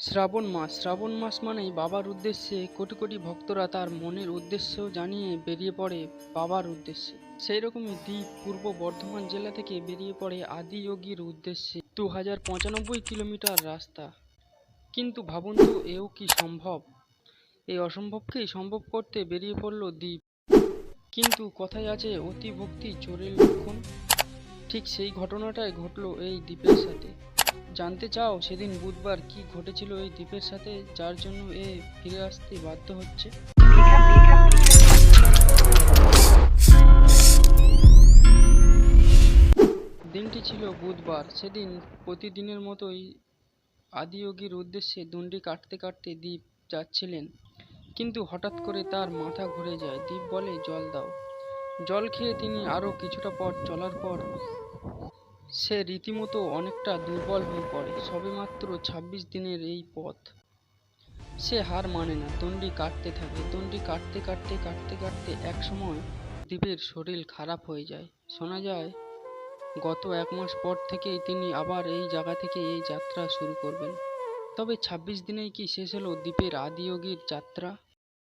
শ্রাবণ মাস। শ্রাবণ মাস মানেই বাবার উদ্দেশ্যে কোটি কোটি ভক্তরা তার মনের উদ্দেশ্য জানিয়ে বেরিয়ে পড়ে বাবার উদ্দেশ্যে। সেই রকমই দ্বীপ পূর্ব বর্ধমান জেলা থেকে বেরিয়ে পড়ে আদিযোগীর উদ্দেশ্যে দু হাজার পঁচানব্বই কিলোমিটার রাস্তা। কিন্তু ভাবুন তো, এও কি সম্ভব? এই অসম্ভবকেই সম্ভব করতে বেরিয়ে পড়ল দ্বীপ। কিন্তু কথায় আছে অতি ভক্তি চোরের লক্ষণ। ঠিক সেই ঘটনাটাই ঘটল এই দ্বীপের সাথে। জানতে চাও সেদিন বুধবার কি ঘটেছিল এই দ্বীপের সাথে, যার জন্য এ ফিরে আসতে বাধ্য হচ্ছে? দিনটি ছিল বুধবার। সেদিন প্রতিদিনের মতোই আদিযোগীর উদ্দেশ্যে দণ্ডি কাটতে কাটতে দ্বীপ যাচ্ছিলেন। কিন্তু হঠাৎ করে তার মাথা ঘুরে যায়। দ্বীপ বলে, জল দাও। জল খেয়ে তিনি আরও কিছুটা পথ চলার পর সে রীতিমতো অনেকটা দুর্বল হয়ে পড়ে, সবেমাত্র ছাব্বিশ দিনের এই পথ। সে হার মানে না, দণ্ডি কাটতে থাকে, দণ্ডি কাটতে কাটতে কাটতে কাটতে এক সময় দ্বীপের শরীর খারাপ হয়ে যায়। শোনা যায়, গত এক মাস পর থেকেই তিনি আবার এই জায়গা থেকে এই যাত্রা শুরু করবেন। তবে ছাব্বিশ দিনেই কি শেষ হলো দ্বীপের আদিযোগীর যাত্রা?